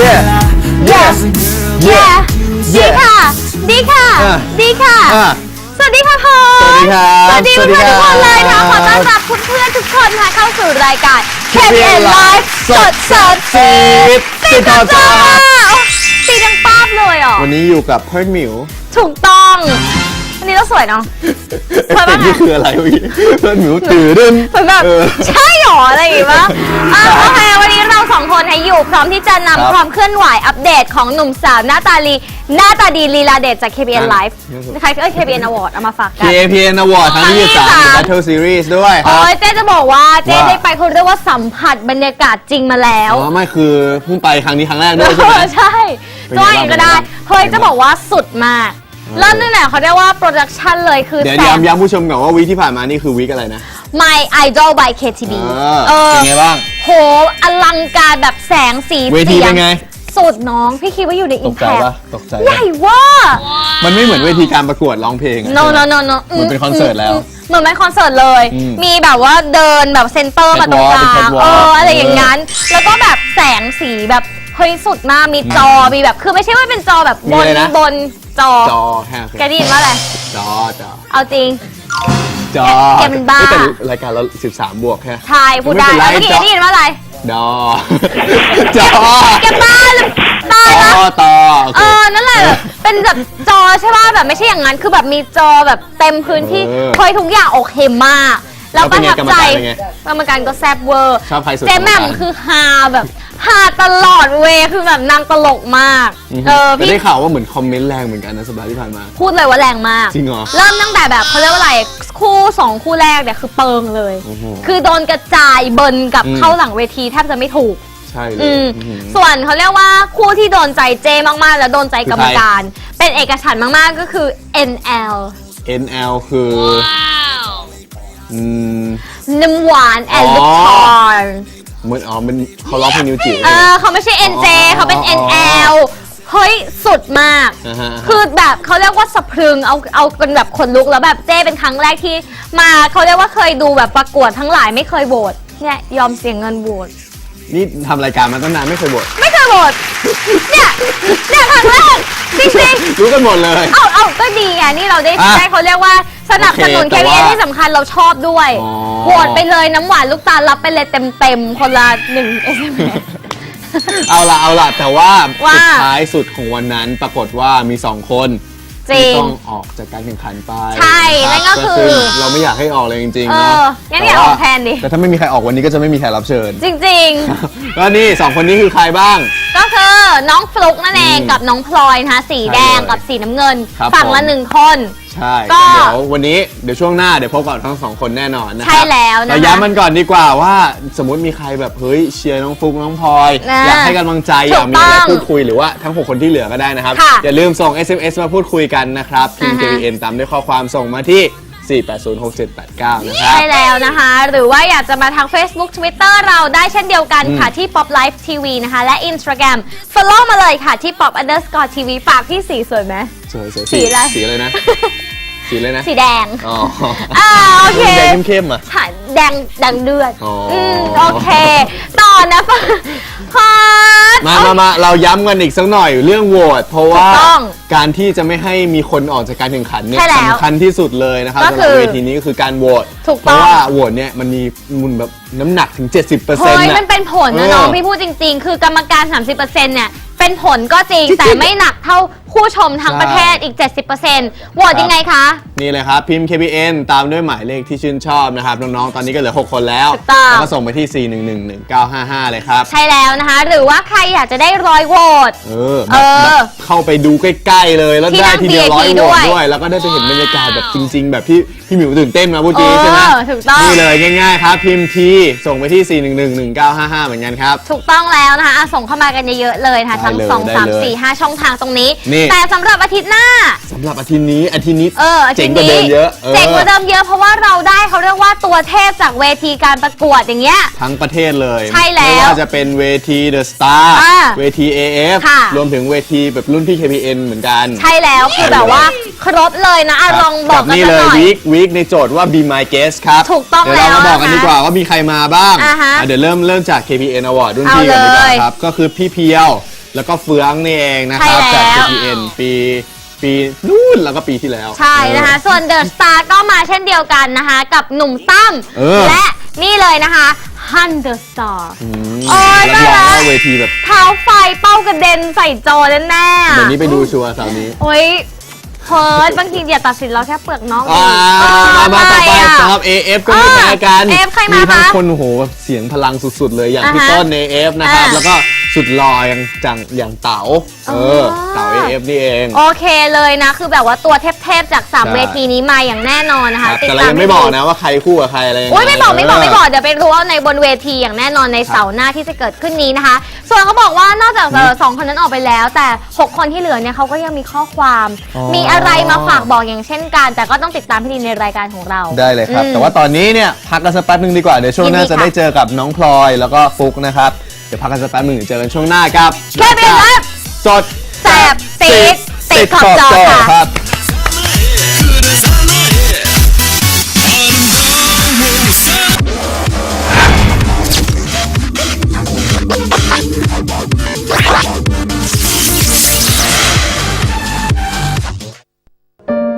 yeah yeah yeah ดีค่ะ ดีค่ะดีค่ะสวัสดีค่ะพงสวัสดีครัสวัสดีพอนทุกคนเลยนะสขอสดีครับ ต้อนรับเพื่อนๆทุกคนค่ะเข้าสู่รายการ KPN Live สดสดสีดติดต่จ้าตีดังป้าบเลยเหรอ วันนี้อยู่กับเพื่อนมิวถูกต้อง วันนี้เราสวยเนาะสวยมากนี่คืออะไรวะพี่เพื่อนมิวตื่นเดินแบบใช่หรออะไรอย่างงี้ปะอะโอเควัน สองคนให้อยู่ พร้อมที่จะครันำบความเคลื่อนไหวอัปเดตของหนุ่มสาวหน้าตาลีหน้าตาดีลีลาเดชจาก KPN อะ Live ใครเอ้ย KPN Award เอามาฝากกัน KPN Award ครั้งที่ครั้งที่23สาม Battle Series ด้วยคโอ้รับ ยเจ๊จะบอกว่าเจ๊ว่า ได้ไปเขาเรียกว่าสัมผัสบรรยากาศจริงมาแล้ว อ๋อไม่คือเพิ่งไปครั้งนี้ครั้งแรกด้วยใช่ไหม ใช่เป็นก็ไงอย่างบ้างก็ได้เป็นไงบ้างเฮ้ยจะบอกว่าสุดมากเริ่มตั้งแต่เขาเรียกว่าโปรดักชันเลยคือเดี๋ยวแสงย้ำย้ำผู้ชมก่อนว่าวีคที่ผ่านมานี่คือวีคอะไรนะ My Idol by KTB เออเป็นไงบ้าง โหอลังการแบบแสงสีเวทีสียเป็นไง สุดน้อง พี่คิดว่าอยู่ในตอิกนใจแพปะตกใจใหปะญ่เว่ามันไม่เหมือนเวทีการประกวดร้องเพลงอะ no no no no เหมือนเป็นคอนเสิร์ตแล้วเหมือนเป็นคอนเสิร์ตเลย อืมมีแบบว่าเดินแบบเซนเตอร์มาตรงกลาเป็นง catwalk เอออะไรอย่างนั้น แล้วก็แบบแสงสีแบบเฮ้ยสุดมากมีจอมีแบบ คือไม่ใช่ว่าเป็นจอแบบมีบอะนไรนะ บนจอจอแค่โอเคแกได้ยินว่าอะไร จอจอเอาจริง จอแกเป็นบ้า ฮ้ยแต่รายการเรา13 บวกแค่ทายพูดได้ไม่แล้วเป็นไร เมื่อกี้จอได้ยินว่าอะไร ดอ จอแกบ้าหรือตายต่แล้วอต่อโอเอเค อ นั่นแหละแบบเป็นแบบจอใช่ป่ะแบบไม่ใช่อย่างนั้น คือแบบมีจอแบบเต็มพื้นที่เออเฮ้ยทุกอย่างโอเคมาก แล้วแล้วปเป็นระไงทับใจกรรมการเป็นไงกรรมการก็แซบเวอร์ชอบใครสุดเจแหม่มกรรมการ คือฮาแบบ ฮาตลอดเวย์คือแบบนางตลกมาก เออแต่พี่ได้ข่าวว่าเหมือนคอมเมนต์แรงเหมือนกันนะสัปดาห์ที่ผ่านมา พูดเลยว่าแรงมาก จริงเหรอ เริ่มตั้งแต่แบบเขาเรียกว่าอะไรคู่สองคู่แรกเนี่ยคือเปิงเลย โอ้โหคือโดนกระจายเบิร์นกลับอืม เข้าหลังเวทีแทบจะไม่ถูก ใช่เลยอืมอื้อหือ ส่วนเขาเรียกว่าคู่ที่โดนใจเจมากๆ แล้วโดนใจคือกรรมการ เป็นเอกฉันท์มากๆก็คือ NL NL คืออืม น้ำหวานแอนอ๋ด์อลูกทอน เหมือนอ๋อมันเขาร้องเพลงนิวจิ๋วเออเขาไม่ใช่ NJ อ๋อเขาเป็นอ๋อ NL เฮ้ย สุดมาก อ่าฮะ คือแบบเขาเรียกว่าสะพรึงเอาเอากันแบบขนลุกแล้วแบบเจ้เป็นครั้งแรกที่มาเขาเรียกว่าเคยดูแบบประกวดทั้งหลายไม่เคยโหวตเนี่ยยอมเสียเงินโหวตนี่ทำรายการมาตั้งนานไม่เคยบทไม่เคยโหวตเนี่ยเนี่ยครั้งแรกจริงๆ รู้กันหมดเลย เอาเอาก็ดีไงนี่เราได้อะ ได้เขาเรียกว่า สนับสนุนโอเคแต่ KPN ว่าที่สำคัญเราชอบด้วยอ๋อ โหวตไปเลยน้ำหวานลูกตาลรับไปเลยเต็มเต็มๆ คนละหนึ่ง SMS เอาละเอาละแต่ว่าว่า สุดท้ายสุดของวันนั้นปรากฏว่ามีสองคนจริงที่ต้องออกจากการแข่งขันไปใช่รับนั่นก็คือซึ่งเราไม่อยากให้ออกเลยจริงๆเอเนาะองั้นอย่าออกแทนดิ แต่ถ้าไม่มีใครออกวันนี้ก็จะไม่มีแขกรับเชิญจริงก็นี่สองคนนี้คือใครบ้างๆก็คือน้องฟลุกนั่นเองอืมกับน้องพลอยนะคะสีแดงใช่เลยกับสีน้ำเงิน ครับฝั่งละผมหนึ่งคน ใช่ก็ เดี๋ยววันนี้เดี๋ยวช่วงหน้าเดี๋ยวพบกับทั้งสองคนแน่นอนนะครัใช่แล้วนะคะเราย้ำมันก่อนดีกว่าว่า สมมติมีใครแบบเฮ้ยเชียร์น้องฟุกน้องพลอยนะอยากให้กำลังใจอถูยากกมีอะไรต้องพูดคุยหรือว่าทั้ง6คนที่เหลือก็ได้นะครับ ค่ะอย่าลืมส่ง SMS มาพูดคุยกันนะครับพิมพ์ อ่าฮะ KPN ตามด้วยข้อความส่งมาที่ 4806789 นะครับ ใช่แล้วนะคะ หรือว่าอยากจะมาทาง Facebook Twitter เราได้เช่นเดียวกันค่ะ ที่ Pop Life TV นะคะ และ Instagram Follow มาเลยค่ะที่ Pop Underscore TV ฝากพี่สีสวยไหม สวยๆสีอะไร สีอะไรนะ สีอะไรนะ สีแดง อ๋ออ่าโอเค แดงเข้มๆอะ ค่ะแดงแดงเดือดอ๋ออื มโอเคต่ อนะพอดมามามาเราย้ำกันอีกสักหน่อยเรื่องโหวตเพราะว่าถูกต้องการที่จะไม่ให้มีคนออกจากการแข่งขันเนี่ยใช่แล้วสำคัญที่สุดเลยนะครับก็สำหคืรับอเวทีนี้ก็คือการโหวตถูกเพต้อง ราะว่าโหวตเนี่ยมันมีมูลแบบน้ำหนักถึง 70%เเฮ้ยนะมันเป็นผลนะเออน้องพี่พูดจริง ๆ คือกรรมการ 30%เนี่ย เป็นผลก็จริงจริงๆแต่ไม่หนักเท่า ผู้ชมทั้งใช่ประเทศอีก 70%โหวตยังไงคะ นี่เลยครับ พิมพ์ KPN ตามด้วยหมายเลขที่ชื่นชอบนะครับ น้อง ๆ ตอนนี้ก็เหลือ 6 คนแล้ว ถูกต้อง แล้วก็ส่งไปที่ 4111955 เลยครับ ใช่แล้วนะคะ หรือว่าใครอยากจะได้ร้อยโหวต เออเอแบบอแบบเข้าไปดูใกล้ๆเลย แล้วที่ได้นั่งทีเดียวร้อย VIP โหวตด้วยด้วย แล้วก็ได้ไปเห็นบรรยากาศแบบจริง ๆ แบบที่พี่หมิวตื่นเต้นมาเมื่อกี้ใช่ไหมเออถูกต้อง นี่เลยง่ายๆครับ พิมพ์ทีส่งไปที่ 4111955 เหมือนกันครับ ถูกต้องแล้วนะคะอะส่งเข้ามากันเยอะๆเลยนะคะได้ทั้งเลยสองได้สามเลยสี่ห้าช่องทางตรงนี้ นี่แต่สำหรับอาทิตย์หน้า สำหรับอาทิตย์นี้อาทิตย์นี้ เอออาเจ๋ทิตงย์กว่าเดินี้มเยอะออ เจ๋งกว่าเดิมเยอะเพราะว่าเราได้เขาเรียกว่าตัวเทพจากเวทีการประกวดอย่างเงี้ย ทั้งประเทศเลยใช่แล้วไม่ว่าจะเป็นเวที The Star อ่าเวที AF ค่ะ รวมถึงเวทีแบบรุ่นพี่ KPN เหมือนกัน ใช่แล้วคือแบบว่าครบเลยนะอะลองบอกกักันนี่สักเลหยน่อย วีควีคในโจทย์ว่า Be My Guest ครับถูกต้องเดี๋ยวเรามาแล้วบอกกันนะคะดีกว่าว่ามีใครมาบ้างอ่าฮะอะเดี๋ยวเริ่มเริ่มจาก KPN Award รุ่นเอาพี่กันดีกว่าเลยครับ ก็คือพี่เพียว แล้วก็เฟืองนี่เองนะครับใช่จากแล้ว KPN ปีปีนู่นแล้วก็ปีที่แล้ว ใช่นะคะ ส่วนเดอะสตาร์ก็มาเช่นเดียวกันนะคะ กับหนุ่มตั้มเออ และนี่เลยนะคะฮันเดอะสตาร์อืมโอ้ยรับรองตายแล้วว่าเวทีแบบเท้าไฟเป้ากระเด็นใส่จอแน่ๆอะเดี๋ยวนี้ไปดูชัวร์เสาร์นี้โอ้ยเพิร์ดบางทีอย่าตัดสินเราแค่เปลือกนอกอ่าเออมามาต่อไปะรอะสำหรับ AF ก็ไม่แพ้กัน เออ AF ใครมาทั้งคะคนโอ้โหแบบเสียงพลังสุดๆเลยอย่างอ่าฮะพี่ต้น AF นะครับ อ่าแล้วก็ สุดหล่ออย่างจังอย่างเต๋าเอออ๋อเต๋า AF นี่เองโอเคเลยนะ คือแบบว่าตัวเทพๆจากใช่3เวทีนี้มาอย่างแน่นอนนะคคะรับติดแต่เราตามยังไม่บอกนะว่าใครคู่กับใครอะไรยังไงโอ้ยไม่บอกไม่บอกไม่บอกเเดี๋ยวไปรู้ว่าในบนเวทีอย่างแน่นอนในเสาร์หน้าที่จะเกิดขึ้นนี้นะคะ ส่วนเขาบอกว่านอกจากเอ่อสองคนนั้นออกไปแล้ว แต่ 6 คนที่เหลือเนี่ยเขาก็ยังมีข้อความอ๋อมีอะไรมาฝากบอกอย่างเช่นกัน แต่ก็ต้องติดตามพี่ดีในรายการของเราได้เลยครับอืมแต่ว่าตอนนี้เนี่ยพักกันสักแป๊บหนึงดีกว่าเดี๋ยวช่วงหน้ายินดีจะค่ะได้เจอกับน้องพลอยแล้วก็ฟุกนะครับเดี๋ยวพักกันสักแป๊บหนึงเดี๋ยวเจอกันช่วงหน้ากับแค่เป็นรับสดแสบซีดติดขอบจอค่ะ ครับ